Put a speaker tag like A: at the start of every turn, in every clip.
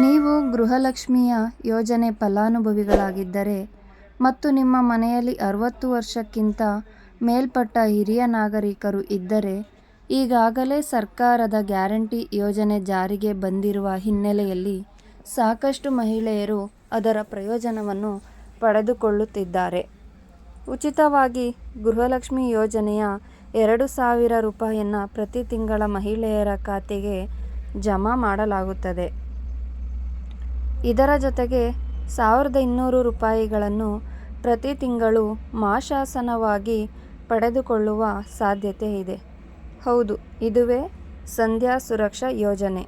A: ನೀವು ಗೃಹಲಕ್ಷ್ಮಿಯ ಯೋಜನೆ ಫಲಾನುಭವಿಗಳಾಗಿದ್ದರೆ ಮತ್ತು ನಿಮ್ಮ ಮನೆಯಲ್ಲಿ ಅರವತ್ತು ವರ್ಷಕ್ಕಿಂತ ಮೇಲ್ಪಟ್ಟ ಹಿರಿಯ ನಾಗರಿಕರು ಇದ್ದರೆ, ಈಗಾಗಲೇ ಸರ್ಕಾರದ ಗ್ಯಾರಂಟಿ ಯೋಜನೆ ಜಾರಿಗೆ ಬಂದಿರುವ ಹಿನ್ನೆಲೆಯಲ್ಲಿ ಸಾಕಷ್ಟು ಮಹಿಳೆಯರು ಅದರ ಪ್ರಯೋಜನವನ್ನು ಪಡೆದುಕೊಳ್ಳುತ್ತಿದ್ದಾರೆ. ಉಚಿತವಾಗಿ ಗೃಹಲಕ್ಷ್ಮಿ ಯೋಜನೆಯ ಎರಡು ಸಾವಿರ ರೂಪಾಯಿಯನ್ನು ಪ್ರತಿ ತಿಂಗಳ ಮಹಿಳೆಯರ ಖಾತೆಗೆ ಜಮಾ ಮಾಡಲಾಗುತ್ತದೆ. ಇದರ ಜೊತೆಗೆ ಸಾವಿರದ ಇನ್ನೂರು ರೂಪಾಯಿಗಳನ್ನು ಪ್ರತಿ ತಿಂಗಳು ಮಾಶಾಸನವಾಗಿ ಪಡೆದುಕೊಳ್ಳುವ ಸಾಧ್ಯತೆ ಇದೆ. ಹೌದು, ಇದುವೇ ಸಂಧ್ಯಾ ಸುರಕ್ಷಾ ಯೋಜನೆ.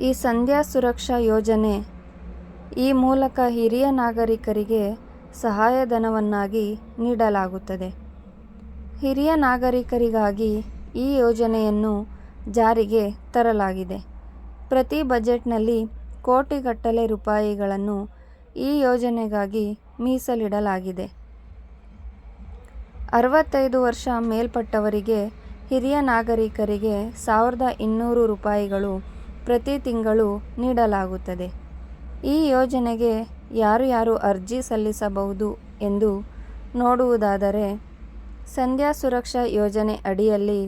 A: ಈ ಸಂಧ್ಯಾ ಸುರಕ್ಷಾ ಯೋಜನೆ ಈ ಮೂಲಕ ಹಿರಿಯ ನಾಗರಿಕರಿಗೆ ಸಹಾಯಧನವನ್ನಾಗಿ ನೀಡಲಾಗುತ್ತದೆ. ಹಿರಿಯ ನಾಗರಿಕರಿಗಾಗಿ ಈ ಯೋಜನೆಯನ್ನು ಜಾರಿಗೆ ತರಲಾಗಿದೆ. ಪ್ರತಿ ಬಜೆಟ್ನಲ್ಲಿ ಕೋಟಿಗಟ್ಟಲೆ ರೂಪಾಯಿಗಳನ್ನು ಈ ಯೋಜನೆಗಾಗಿ ಮೀಸಲಿಡಲಾಗಿದೆ. ಅರವತ್ತೈದು ವರ್ಷ ಮೇಲ್ಪಟ್ಟವರಿಗೆ ಹಿರಿಯ ನಾಗರಿಕರಿಗೆ ಸಾವಿರದ ಇನ್ನೂರು ರೂಪಾಯಿಗಳು ಪ್ರತಿ ತಿಂಗಳು ನೀಡಲಾಗುತ್ತದೆ. ಈ ಯೋಜನೆಗೆ ಯಾರು ಯಾರು ಅರ್ಜಿ ಸಲ್ಲಿಸಬಹುದು ಎಂದು ನೋಡುವುದಾದರೆ, ಸಂಧ್ಯಾ ಸುರಕ್ಷಾ ಯೋಜನೆ ಅಡಿಯಲ್ಲಿ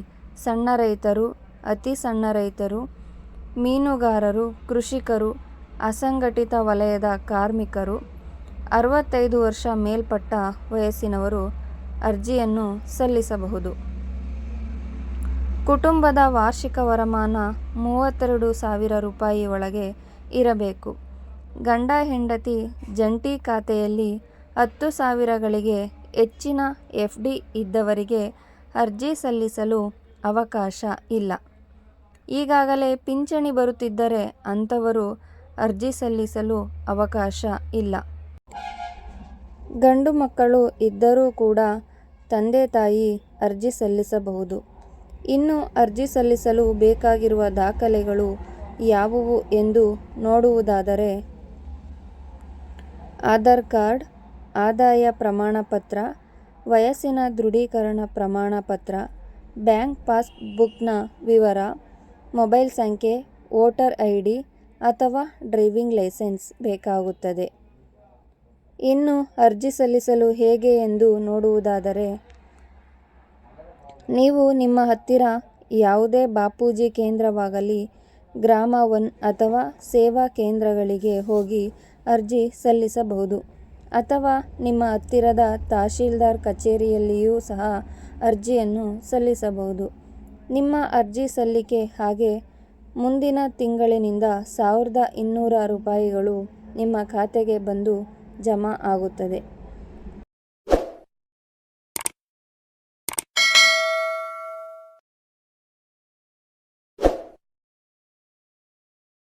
A: ಸಣ್ಣ ರೈತರು, ಅತಿ ಸಣ್ಣ ರೈತರು, ಮೀನುಗಾರರು, ಕೃಷಿಕರು, ಅಸಂಘಟಿತ ವಲಯದ ಕಾರ್ಮಿಕರು, ಅರವತ್ತೈದು ವರ್ಷ ಮೇಲ್ಪಟ್ಟ ವಯಸ್ಸಿನವರು ಅರ್ಜಿಯನ್ನು ಸಲ್ಲಿಸಬಹುದು. ಕುಟುಂಬದ ವಾರ್ಷಿಕ ವರಮಾನ ಮೂವತ್ತೆರಡು ಸಾವಿರ ರೂಪಾಯಿ ಒಳಗೆ ಇರಬೇಕು. ಗಂಡ-ಹೆಂಡತಿ ಜಂಟಿ ಖಾತೆಯಲ್ಲಿ ಹತ್ತು ಸಾವಿರಗಳಿಗೆ ಹೆಚ್ಚಿನ ಎಫ್ಡಿ ಇದ್ದವರಿಗೆ ಅರ್ಜಿ ಸಲ್ಲಿಸಲು ಅವಕಾಶ ಇಲ್ಲ. ಈಗಾಗಲೇ ಪಿಂಚಣಿ ಬರುತ್ತಿದ್ದರೆ ಅಂಥವರು ಅರ್ಜಿ ಸಲ್ಲಿಸಲು ಅವಕಾಶ ಇಲ್ಲ. ಗಂಡು ಮಕ್ಕಳು ಇದ್ದರೂ ಕೂಡ ತಂದೆ-ತಾಯಿ ಅರ್ಜಿ ಸಲ್ಲಿಸಬಹುದು. ಇನ್ನು ಅರ್ಜಿ ಸಲ್ಲಿಸಲು ಬೇಕಾಗಿರುವ ದಾಖಲೆಗಳು ಯಾವುವು ಎಂದು ನೋಡುವುದಾದರೆ, ಆಧಾರ್ ಕಾರ್ಡ್, ಆದಾಯ ಪ್ರಮಾಣ ಪತ್ರ, ವಯಸ್ಸಿನ ದೃಢೀಕರಣ ಪ್ರಮಾಣ ಪತ್ರ, ಬ್ಯಾಂಕ್ ಪಾಸ್ಬುಕ್ನ ವಿವರ, ಮೊಬೈಲ್ ಸಂಖ್ಯೆ, ವೋಟರ್ ಐ ಡಿ ಅಥವಾ ಡ್ರೈವಿಂಗ್ ಲೈಸೆನ್ಸ್ ಬೇಕಾಗುತ್ತದೆ. ಇನ್ನು ಅರ್ಜಿ ಸಲ್ಲಿಸಲು ಹೇಗೆ ಎಂದು ನೋಡುವುದಾದರೆ, ನೀವು ನಿಮ್ಮ ಹತ್ತಿರ ಯಾವುದೇ ಬಾಪೂಜಿ ಕೇಂದ್ರವಾಗಲಿ, ಗ್ರಾಮ ಒನ್ ಅಥವಾ ಸೇವಾ ಕೇಂದ್ರಗಳಿಗೆ ಹೋಗಿ ಅರ್ಜಿ ಸಲ್ಲಿಸಬಹುದು. ಅಥವಾ ನಿಮ್ಮ ಹತ್ತಿರದ ತಹಶೀಲ್ದಾರ್ ಕಚೇರಿಯಲ್ಲಿಯೂ ಸಹ ಅರ್ಜಿಯನ್ನು ಸಲ್ಲಿಸಬಹುದು. ನಿಮ್ಮ ಅರ್ಜಿ ಸಲ್ಲಿಕೆ ಹಾಗೆ ಮುಂದಿನ ತಿಂಗಳಿನಿಂದ ಸಾವಿರದ ಇನ್ನೂರು ರೂಪಾಯಿಗಳು ನಿಮ್ಮ ಖಾತೆಗೆ ಬಂದು ಜಮಾ ಆಗುತ್ತದೆ.